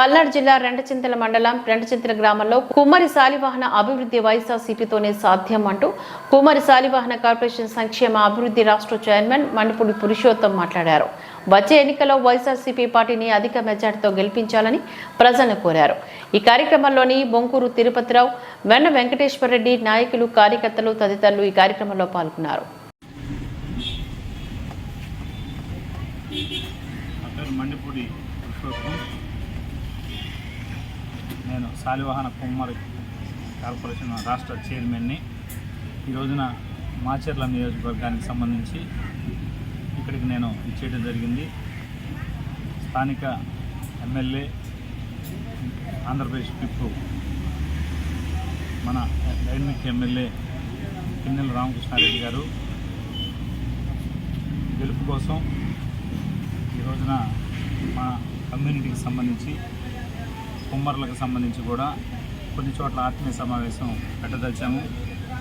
పల్నాడు జిల్లా రెండచింతల మండలం రెండచింతల గ్రామంలో కుమ్మరి శాలివాహన అభివృద్ధి వైఎస్ఆర్సీపీతోనే సాధ్యం అంటూ కుమ్మరి శాలివాహన కార్పొరేషన్ సంక్షేమ అభివృద్ధి రాష్ట్ర చైర్మన్ మండిపూడి పురుషోత్తం మాట్లాడారు. వచ్చే ఎన్నికల్లో వైఎస్ఆర్సీపీ పార్టీని అధిక మెజార్టీతో గెలిపించాలని ప్రజలను కోరారు. ఈ కార్యక్రమంలోని బొంకూరు తిరుపతిరావు వెన్న వెంకటేశ్వర రెడ్డి నాయకులు కార్యకర్తలు తదితరులు ఈ కార్యక్రమంలో పాల్గొన్నారు. మండిపూడి పురుషోత్తం. నేను శాలివాహన కుమ్మరి కార్పొరేషన్ రాష్ట్ర చైర్మన్ని. ఈ రోజున మాచర్ల నియోజకవర్గానికి సంబంధించి ఇక్కడికి నేను ఇచ్చేయడం జరిగింది. స్థానిక ఎమ్మెల్యే ఆంధ్రప్రదేశ్ పిప్పు మన డైనమిక్ ఎమ్మెల్యే కిన్నెల రామకృష్ణారెడ్డి గారు. గెలుపు కోసం ఈ రోజున మా కమ్యూనిటీకి సంబంధించి కుమ్మర్లకు సంబంధించి కూడా కొన్ని చోట్ల ఆత్మీయ సమావేశం పెట్టదలిచాము.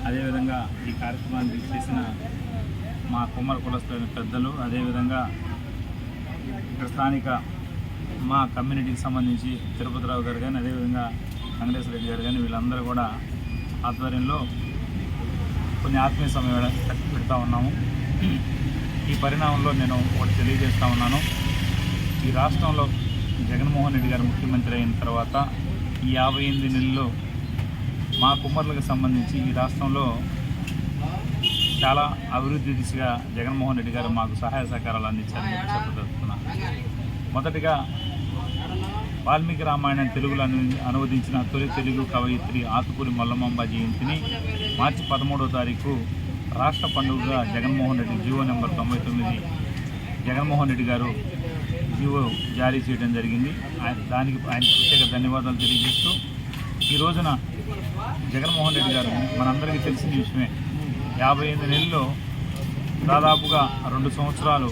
అదేవిధంగా ఈ కార్యక్రమానికి చేసిన మా కుమ్మర కులస్తులైన పెద్దలు అదేవిధంగా ఇక్కడ స్థానిక మా కమ్యూనిటీకి సంబంధించి తిరుపతిరావు గారు కానీ అదేవిధంగా వెంకటేశ్వర రెడ్డి గారు కానీ వీళ్ళందరూ కూడా ఆధ్వర్యంలో కొన్ని ఆత్మీయ సమయం పెడతా ఉన్నాము. ఈ పరిణామంలో నేను ఒకటి తెలియజేస్తా ఉన్నాను. ఈ రాష్ట్రంలో జగన్మోహన్ రెడ్డి గారు ముఖ్యమంత్రి అయిన తర్వాత ఈ యాభై ఎనిమిది నెలల్లో మా కుమ్మర్లకు సంబంధించి ఈ రాష్ట్రంలో చాలా అభివృద్ధి దిశగా జగన్మోహన్ రెడ్డి గారు మాకు సహాయ సహకారాలు అందించారని చెప్పి చెప్పదలుచుకున్నాను మొదటిగా వాల్మీకి రామాయణం తెలుగులో అను అనువదించిన తొలి తెలుగు కవయిత్రి ఆతుకూరి మల్లమాంబ జయంతిని మార్చి పదమూడో తారీఖు రాష్ట్ర పండుగగా జగన్మోహన్ రెడ్డి జీవో నెంబర్ తొంభై తొమ్మిది జగన్మోహన్ రెడ్డి గారు జీవో జారీ చేయడం జరిగింది. ఆయన దానికి ఆయన ప్రత్యేక ధన్యవాదాలు తెలియజేస్తూ ఈ రోజున జగన్మోహన్ రెడ్డి గారు మనందరికీ తెలిసిన విషయమే. యాభై ఎనిమిది నెలల్లో దాదాపుగా రెండు సంవత్సరాలు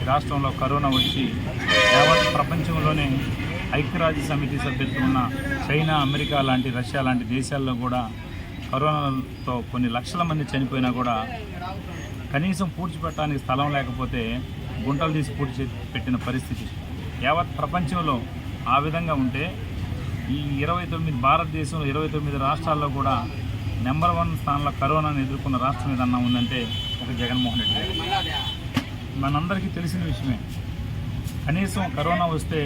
ఈ రాష్ట్రంలో కరోనా వచ్చి యావత్ ప్రపంచంలోనే ఐక్యరాజ్య సమితి సభ్యత్వం ఉన్న చైనా అమెరికా లాంటి రష్యా లాంటి దేశాల్లో కూడా కరోనాతో కొన్ని లక్షల మంది చనిపోయినా కూడా కనీసం పూడ్చిపెట్టడానికి స్థలం లేకపోతే గుంటలు తీసి పూడ్చి పెట్టిన పరిస్థితి. యావత్ ప్రపంచంలో ఆ విధంగా ఉంటే ఈ ఇరవై తొమ్మిది భారతదేశంలో ఇరవై తొమ్మిది రాష్ట్రాల్లో కూడా నెంబర్ వన్ స్థానంలో కరోనాను ఎదుర్కొన్న రాష్ట్రం ఏదన్నా ఉందంటే ఒక జగన్మోహన్ రెడ్డి గారు. మనందరికీ తెలిసిన విషయమే. కనీసం కరోనా వస్తే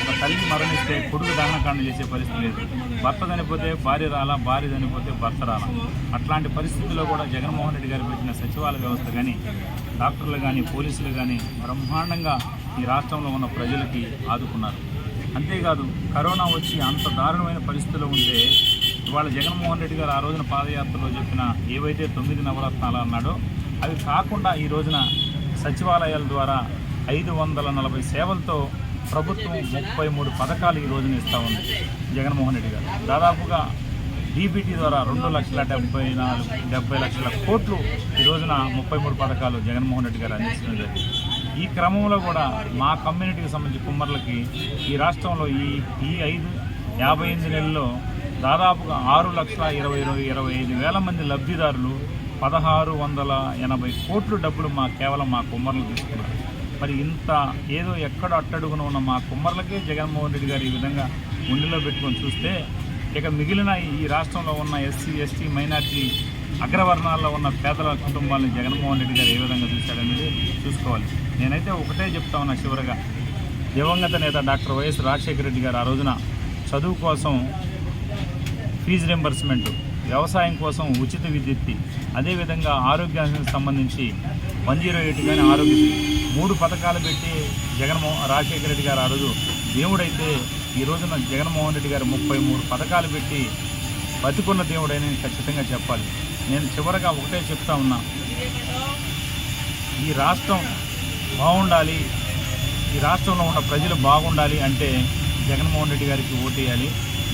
ఒక తల్లి మరణిస్తే కొడుకు దహనకాండ చేసే పరిస్థితి లేదు. భర్త చనిపోతే భార్య రాలా భార్య చనిపోతే భర్త రాలా. అట్లాంటి పరిస్థితుల్లో కూడా జగన్మోహన్ రెడ్డి గారు పెట్టిన సచివాలయ వ్యవస్థ కానీ డాక్టర్లు కానీ పోలీసులు కానీ బ్రహ్మాండంగా ఈ రాష్ట్రంలో ఉన్న ప్రజలకి ఆదుకున్నారు. అంతేకాదు కరోనా వచ్చి అంత దారుణమైన పరిస్థితుల్లో ఉంటే ఇవాళ జగన్మోహన్ రెడ్డి గారు ఆ రోజున పాదయాత్రలో చెప్పిన ఏవైతే తొమ్మిది నవరత్నాలు అన్నాడో అవి కాకుండా ఈ రోజున సచివాలయాల ద్వారా ఐదు వందల నలభై సేవలతో ప్రభుత్వం ముప్పై మూడు పథకాలు ఈ రోజున ఇస్తూ ఉంది. జగన్మోహన్ రెడ్డి గారు. దాదాపుగా డీబీటీ ద్వారా రెండు లక్షల డెబ్బై నాలుగు డెబ్బై లక్షల కోట్లు ఈ రోజున ముప్పై మూడు పథకాలు జగన్మోహన్ రెడ్డి గారు అందించడం జరిగింది. ఈ క్రమంలో కూడా మా కమ్యూనిటీకి సంబంధించి కుమ్మర్లకి ఈ రాష్ట్రంలో ఈ ఈ ఐదు యాభై ఎనిమిది నెలల్లో దాదాపుగా ఆరు లక్షల ఇరవై ఇరవై ఇరవై ఐదు వేల మంది లబ్ధిదారులు పదహారు వందల ఎనభై కోట్లు డబ్బులు మా కేవలం మా కుమ్మర్లు తీసుకున్నారు. మరి ఇంత ఏదో ఎక్కడ అట్టడుగున ఉన్న మా కుమ్మర్లకే జగన్మోహన్ రెడ్డి గారు ఈ విధంగా ఉండిలో పెట్టుకొని చూస్తే ఇక మిగిలిన ఈ రాష్ట్రంలో ఉన్న ఎస్సీ ఎస్టీ మైనార్టీ అగ్రవర్ణాల్లో ఉన్న పేదల కుటుంబాలను జగన్మోహన్ రెడ్డి గారు ఏ విధంగా చూశాడనేది చూసుకోవాలి. నేనైతే ఒకటే చెప్తా ఉన్నా చివరగా. దివంగత నేత డాక్టర్ వైఎస్ రాజశేఖర రెడ్డి గారు ఆ రోజున చదువు కోసం ఫీజు రింబర్స్మెంట్ వ్యవసాయం కోసం ఉచిత విద్యుత్ అదేవిధంగా ఆరోగ్యానికి సంబంధించి వన్ జీరో ఎయిట్ కానీ ఆరోగ్యశ్రీ మూడు పథకాలు పెట్టి జగన్మోహన్ రాజశేఖర రెడ్డి గారు ఆ రోజు దేవుడైతే ఈ రోజున జగన్మోహన్ రెడ్డి గారు ముప్పై మూడు పథకాలు పెట్టి బతుకున్న దేవుడని ఖచ్చితంగా చెప్పాలి. నేను చివరగా ఒకటే చెప్తా ఉన్నా. ఈ రాష్ట్రం బాగుండాలి. ఈ రాష్ట్రంలో ఉన్న ప్రజలు బాగుండాలి అంటే జగన్మోహన్ రెడ్డి గారికి ఓటేయాలి.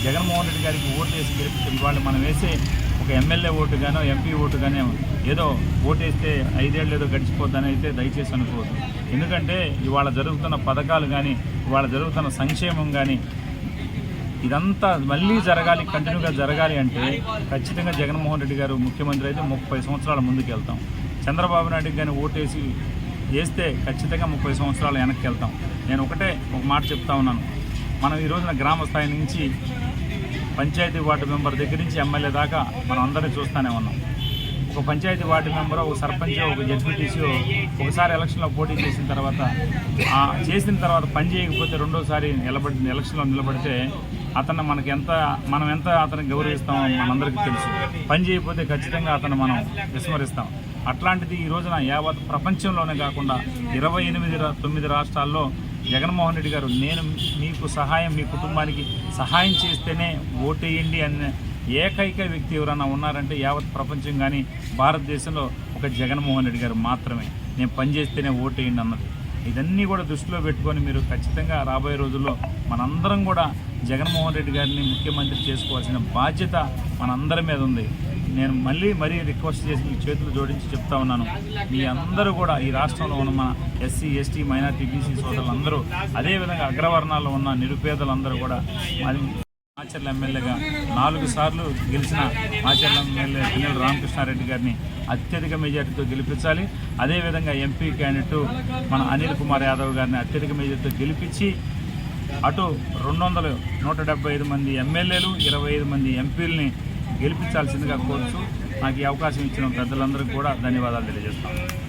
జగన్మోహన్ రెడ్డి గారికి ఓటేసి గెలిపి ఇవాళ మనం వేసే ఒక ఎమ్మెల్యే ఓటు గానో ఎంపీ ఓటు గానో ఏదో ఓటేస్తే ఐదేళ్ళు ఏదో గడిచిపోద్దని అయితే దయచేసి అనుకోవద్దు. ఎందుకంటే ఇవాళ జరుగుతున్న పథకాలు కానీ ఇవాళ జరుగుతున్న సంక్షేమం కానీ ఇదంతా మళ్ళీ జరగాలి కంటిన్యూగా జరగాలి అంటే ఖచ్చితంగా జగన్మోహన్ రెడ్డి గారు ముఖ్యమంత్రి అయితే ముప్పై సంవత్సరాల ముందుకు వెళ్తాం చంద్రబాబు నాయుడు కానీ ఓటేసి వేస్తే ఖచ్చితంగా ముప్పై సంవత్సరాలు వెనక్కి వెళ్తాం. నేను ఒకటే ఒక మాట చెప్తా ఉన్నాను. మనం ఈ రోజున గ్రామ స్థాయి నుంచి పంచాయతీ వార్డు మెంబర్ దగ్గర నుంచి ఎమ్మెల్యే దాకా మనం అందరినీ చూస్తూనే ఉన్నాం. ఒక పంచాయతీ వార్డు మెంబర్ ఒక సర్పంచ్ ఒక జడ్పీటీసీ ఒకసారి ఎలక్షన్లో పోటీ చేసిన తర్వాత చేసిన తర్వాత పని చేయకపోతే రెండోసారి నిలబడి ఎలక్షన్లో నిలబడితే అతను మనకి ఎంత మనం ఎంత అతను గౌరవిస్తామో మనందరికీ తెలుసు. పని చేయకపోతే ఖచ్చితంగా అతను మనం విస్మరిస్తాం. అట్లాంటిది ఈ రోజున యావత్ ప్రపంచంలోనే కాకుండా ఇరవై ఎనిమిది తొమ్మిది రాష్ట్రాల్లో జగన్మోహన్ రెడ్డి గారు నేను మీకు సహాయం మీ కుటుంబానికి సహాయం చేస్తేనే ఓటేయండి అనే ఏకైక వ్యక్తి ఎవరైనా ఉన్నారంటే యావత్ ప్రపంచం కానీ భారతదేశంలో ఒక జగన్మోహన్ రెడ్డి గారు మాత్రమే. నేను పనిచేస్తేనే ఓటేయండి అన్నది. ఇదన్నీ కూడా దృష్టిలో పెట్టుకొని మీరు ఖచ్చితంగా రాబోయే రోజుల్లో మనందరం కూడా జగన్మోహన్ రెడ్డి గారిని ముఖ్యమంత్రి చేసుకోవాల్సిన బాధ్యత మనందరి మీద ఉంది. నేను మళ్ళీ మరీ రిక్వెస్ట్ చేసి మీ చేతులు జోడించి చెప్తా ఉన్నాను. మీ అందరూ కూడా ఈ రాష్ట్రంలో ఉన్న మన ఎస్సీ ఎస్టీ మైనార్టీ బీసీ సోదరులందరూ అదేవిధంగా అగ్రవర్ణాల్లో ఉన్న నిరుపేదలందరూ కూడా అది మాచర్ల ఎమ్మెల్యేగా నాలుగు సార్లు గెలిచిన మాచర్ల ఎమ్మెల్యే పిన్నెల రామకృష్ణారెడ్డి గారిని అత్యధిక మెజార్టీతో గెలిపించాలి. అదేవిధంగా ఎంపీ క్యాండిడేట్ మన అనిల్ కుమార్ యాదవ్ గారిని అత్యధిక మెజార్టీతో గెలిపించి అటు రెండు వందలు నూట డెబ్బై ఐదు మంది ఎమ్మెల్యేలు ఇరవై ఐదు మంది ఎంపీలని గెలిపించాల్సిందిగా కోరుచు నాకు ఈ అవకాశం ఇచ్చిన పెద్దలందరికీ కూడా ధన్యవాదాలు తెలియజేస్తాను